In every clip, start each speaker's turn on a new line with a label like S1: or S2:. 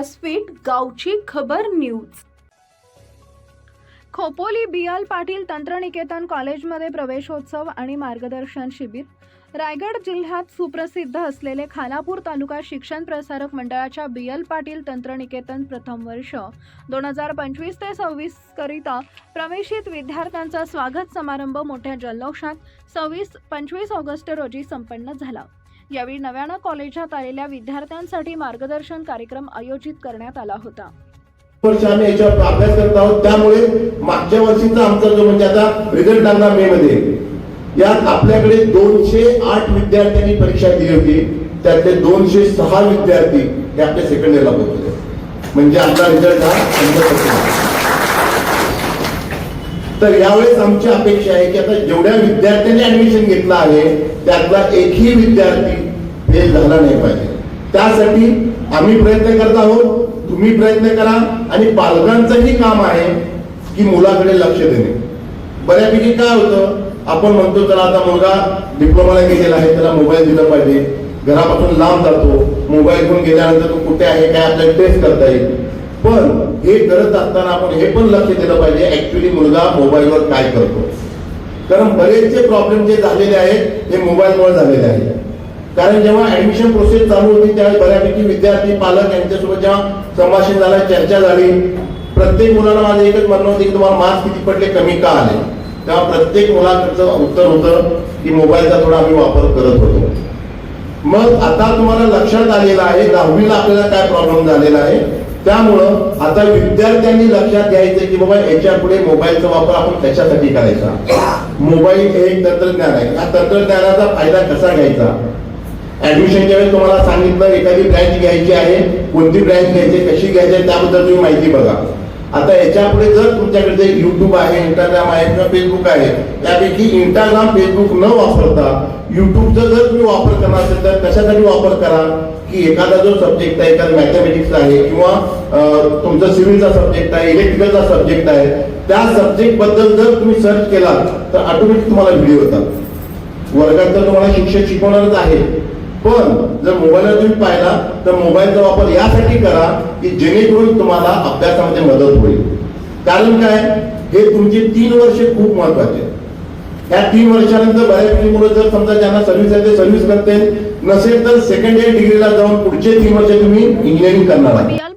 S1: व्यासपीठ गावची खबर news. Khopoli B L Patil तंत्रनिकेतन कॉलेजमध्ये प्रवेशोत्सव आणि मार्गदर्शन शिबिर. रायगड जिल्ह्यात सुप्रसिद्ध असलेले खानापूर तालुका शिक्षण प्रसारक मंडळाच्या बी एल पाटील तंत्रनिकेतन प्रथम वर्ष दोन हजार पंचवीस ते सव्वीस करिता प्रवेशित विद्यार्थ्यांचा स्वागत समारंभ मोठ्या जल्लोषात सव्वीस पंचवीस ऑगस्ट रोजी संपन्न झाला. यावेळी नव्यानं कॉलेजात आलेल्या विद्यार्थ्यांसाठी मार्गदर्शन कार्यक्रम आयोजित करण्यात आला होता.
S2: वर्ष आम्ही याच्यावर अभ्यास करत आहोत. त्यामुळे मागच्या वर्षीचा आमचा जो म्हणजे आता रिझल्ट लागला मे मध्ये यात आपल्याकडे दोनशे आठ विद्यार्थ्यांनी परीक्षा दिली होती. त्यातले दोनशे सहा विद्यार्थी हे आपल्या सेकंड इयरला पोहोचले म्हणजे आमचा रिझल्ट हा 100% तर यावेळेस आमची अपेक्षा आहे की आता जेवढ्या विद्यार्थ्यांनी ऍडमिशन घेतलं आहे त्यातला एकही विद्यार्थी हे झाला नाही पाहिजे. त्यासाठी आम्ही प्रयत्न करत आहोत तुम्ही प्रयत्न करा आणि पालकांचंही काम आहे की मुलाकडे लक्ष देणे. बऱ्यापैकी काय होतं आपण म्हणतो तर आता मुलगा डिप्लोमाला गेलेला आहे त्याला मोबाईल दिला पाहिजे. घरापासून लांब जातो मोबाईल घेऊन गेल्यानंतर तो कुठे आहे काय आपल्याला टेस्ट करता येईल. पण हे करत असताना आपण हे पण लक्ष दिलं पाहिजे ऍक्च्युली मुलगा मोबाईलवर काय करतो? कारण बरेचसे प्रॉब्लेम जे झालेले आहेत हे मोबाईलमुळे झालेले आहेत. कारण जेव्हा ऍडमिशन प्रोसेस चालू होती त्यावेळी बऱ्यापैकी विद्यार्थी पालक यांच्यासोबत जेव्हा संभाषण झालं चर्चा झाली प्रत्येक मुलाला माझं एकच म्हणणं होतं की तुम्हाला मार्क्स किती पडले कमी का आले? तेव्हा प्रत्येक मुलाकडचं उत्तर होतं की मोबाईलचा थोडा आम्ही वापर करत होतो. मग आता तुम्हाला लक्षात आलेलं आहे दहावीला आपल्याला काय प्रॉब्लेम झालेला आहे? त्यामुळं आता विद्यार्थ्यांनी लक्षात घ्यायचं की बाबा याच्यापुढे मोबाईलचा वापर आपण कशासाठी करायचा? मोबाईल हे एक तंत्रज्ञान आहे. या तंत्रज्ञानाचा फायदा कसा घ्यायचा? ऍडमिशनच्या वेळेस तुम्हाला सांगितलं एखादी ब्रँच घ्यायची आहे कोणती ब्रँच घ्यायची कशी घ्यायची आहे, त्याबद्दल तुम्ही माहिती बघा. आता याच्यापुढे जर तुमच्याकडे युट्यूब आहे इंस्टाग्राम आहे किंवा फेसबुक आहे त्यापैकी इंस्टाग्राम फेसबुक न वापरता युट्यूबचा जर तुम्ही वापर करणार असेल तर कशासाठी वापर करा? की एखादा जो सब्जेक्ट आहे एखादा मॅथमॅटिक्स आहे किंवा तुमचा सिव्हिलचा सब्जेक्ट आहे इलेक्ट्रिकलचा सब्जेक्ट आहे त्या सब्जेक्टबद्दल जर तुम्ही सर्च केला तर ऑटोमॅटिक तुम्हाला व्हिडिओ येतात. वर्गात तर तुम्हाला शिक्षक शिकवणारच आहे पण जर मोबाईलवर तुम्ही पाहिला तर मोबाईलचा वापर यासाठी करा की जेणेकरून तुम्हाला अभ्यासामध्ये मदत होईल. कारण काय? हे तुमचे तीन वर्ष खूप महत्त्वाचे. या तीन वर्षानंतर बऱ्यापैकी मुलं जर समजा ज्यांना सर्व्हिस आहे ते सर्व्हिस करते नसेल तर सेकंड इयर डिग्रीला जाऊन पुढचे तीन वर्ष तुम्ही इंजिनिअरिंग करणार आहे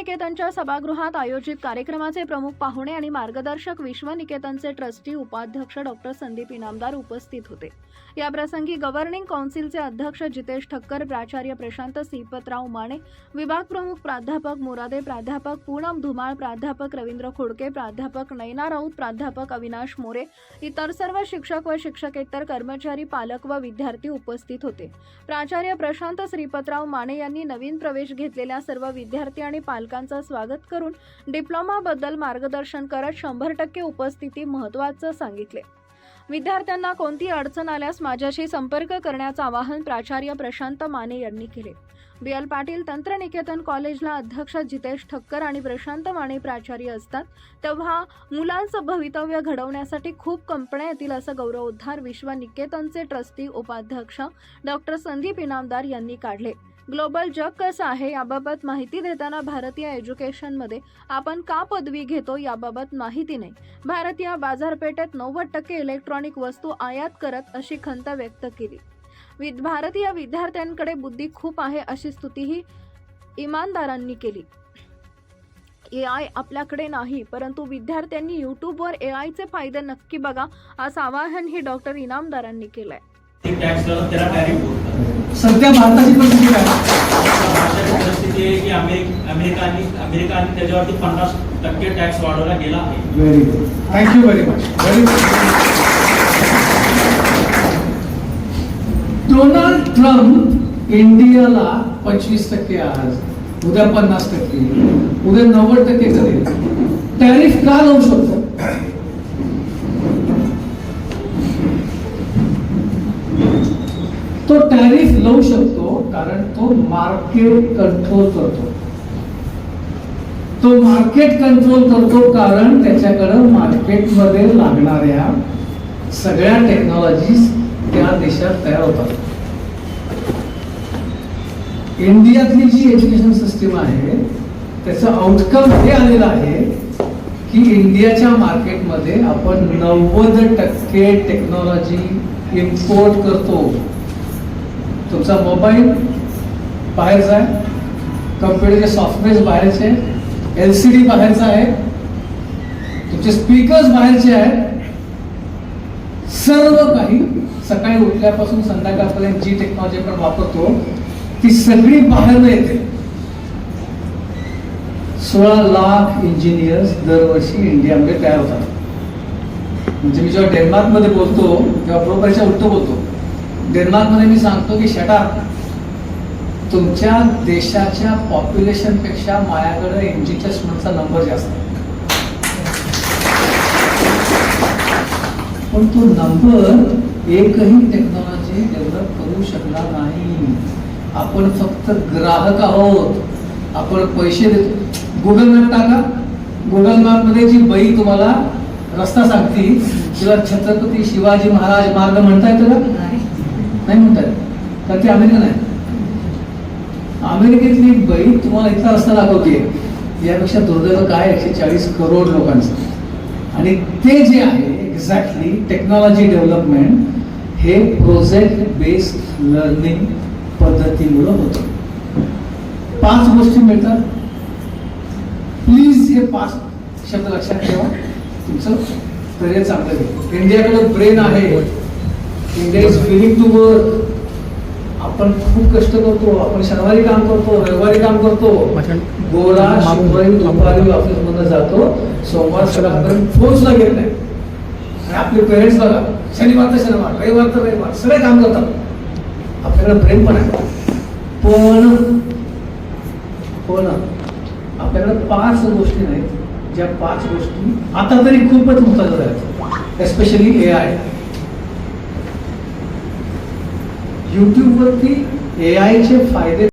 S1: विश्वनिकेतनच्या सभागृहात आयोजित कार्यक्रमाचे प्रमुख पाहुणे आणि मार्गदर्शक विश्वनिकेतनचे ट्रस्टी उपाध्यक्ष डॉक्टर संदीप इनामदार उपस्थित होते. याप्रसंगी गव्हर्निंग काउन्सिलचे अध्यक्ष जितेश ठक्कर प्राचार्य प्रशांत श्रीपतराव माने विभाग प्रमुख प्राध्यापक मोरादे प्राध्यापक पूनम धुमाळ प्राध्यापक रवींद्र खोडके प्राध्यापक नैना राऊत प्राध्यापक अविनाश मोरे इतर सर्व शिक्षक व शिक्षकेतर कर्मचारी पालक व विद्यार्थी उपस्थित होते. प्राचार्य प्रशांत श्रीपतराव माने यांनी नवीन प्रवेश घेतलेल्या सर्व विद्यार्थी आणि पालक पालकांचं स्वागत करून डिप्लोमाबद्दल मार्गदर्शन करत शंभर टक्के उपस्थिती महत्त्वाचं सांगितले. विद्यार्थ्यांना कोणती अडचण आल्यास माझ्याशी संपर्क करण्याचं आवाहन प्राचार्य प्रशांत माने यांनी केले. बी एल पाटील तंत्रनिकेतन कॉलेजला अध्यक्ष जितेश ठक्कर आणि प्रशांत माने प्राचार्य असतात. तेव्हा मुलांचं भवितव्य घडवण्यासाठी खूप कंपन्या येतील असं गौरवोद्धार विश्व निकेतनचे ट्रस्टी उपाध्यक्ष डॉक्टर संदीप इनामदार यांनी काढले. ग्लोबल जग कसं आहे याबाबत माहिती देताना भारतीय एज्युकेशनमध्ये आपण का पदवी घेतो याबाबत माहिती नाही. भारतीय बाजारपेठेत नव्वद टक्के इलेक्ट्रॉनिक वस्तू आयात करत अशी खंत व्यक्त केली. विद भारतीय विद्यार्थ्यांकडे बुद्धी खूप आहे अशी स्तुतीही इमानदारांनी केली. ए आय आपल्याकडे नाही परंतु विद्यार्थ्यांनी यूट्यूबवर ए आयचे फायदे नक्की बघा असं आवाहनही डॉक्टर इनामदारांनी केलंय.
S3: आहे त्याला टॅरिफ
S4: सध्या भारताची परिस्थिती काय?
S3: भारताची परिस्थिती आहे की अमेरिक अमेरिकानी अमेरिकाने त्याच्यावरती पन्नास टक्के टॅक्स वाढवला गेला आहे.
S4: Very good thank you very much very Donald Trump इंडियाला पंचवीस टक्के आज उद्या पन्नास टक्के उद्या नव्वद टक्के करेल टॅरिफ का लावू शकतो तो टॅरिफ लावू शकतो कारण तो मार्केट कंट्रोल करतो. तो मार्केट कंट्रोल करतो कारण त्याच्याकडं मार्केटमध्ये लागणाऱ्या सगळ्या टेक्नॉलॉजीज त्या देशात तयार होतात. इंडियातली जी एज्युकेशन सिस्टीम आहे त्याचं आउटकम हे आलेलं आहे की इंडियाच्या मार्केटमध्ये आपण नव्वद टक्के टेक्नॉलॉजी इम्पोर्ट करतो. तुमचा मोबाईल बाहेरचा आहे कम्प्युटरचे सॉफ्टवेअर बाहेरचे एल सी डी बाहेरचा आहे तुमचे स्पीकर्स बाहेरचे आहेत. सर्व काही सकाळी उठल्यापासून संध्याकाळपर्यंत जी टेक्नॉलॉजी आपण वापरतो ती सगळी बाहेर येते. सोळा लाख इंजिनियर्स दरवर्षी इंडियामध्ये तयार होतात. म्हणजे मी जेव्हा डेन्मार्कमध्ये बोलतो तेव्हा बरोबरच्या उलट बोलतो. डेन्मार्कमध्ये मी सांगतो की शटा तुमच्या देशाच्या पॉप्युलेशनपेक्षा माझ्याकडे एनजीच्या स्टुडंटचा नंबर जास्त पण तो नंबर एकही टेक्नॉलॉजी डेव्हलप करू शकणार नाही. आपण फक्त ग्राहक आहोत. आपण पैसे देतो. गुगल मॅप टाका. गुगल मॅपमध्ये जी बाई तुम्हाला रस्ता सांगते किंवा छत्रपती शिवाजी महाराज मार्ग म्हणता येतो का नाही म्हणता येत तर ते अमेरिकन आहे. अमेरिकेतली एक तुम्हाला इथला रस्ता दाखवते यापेक्षा दुर्दैव काय? एकशे चाळीस करोड लोकांचं. आणि ते जे आहे एक्झॅक्टली टेक्नॉलॉजी डेव्हलपमेंट हे प्रोजेक्ट बेस्ड लर्निंग पद्धतीमुळं होतं. पाच गोष्टी मिळतात. प्लीज हे पाच शब्द लक्षात ठेवा. तुमचं करिअर चांगलं इंडियाकडे ब्रेन आहे. India is willing to work आपण खूप कष्ट करतो आपण शनिवारी काम करतो रविवारी काम करतो. गोरा शुक्रवारी दुपारी ऑफिसमध्ये जातो. सोमवार फोन सुद्धा घेत नाही. आणि आपले पेरेंट्स बघा शनिवार तर शनिवार रविवार तर रविवार सगळे काम करतात. आपल्याकडे प्रेम पण आहे. पण पण आपल्याकडे पाच गोष्टी नाहीत. ज्या पाच गोष्टी आता तरी खूपच महत्त्वाच्या आहेत. एस्पेशली ए आय युट्यूबवरती ए आयचे फायदे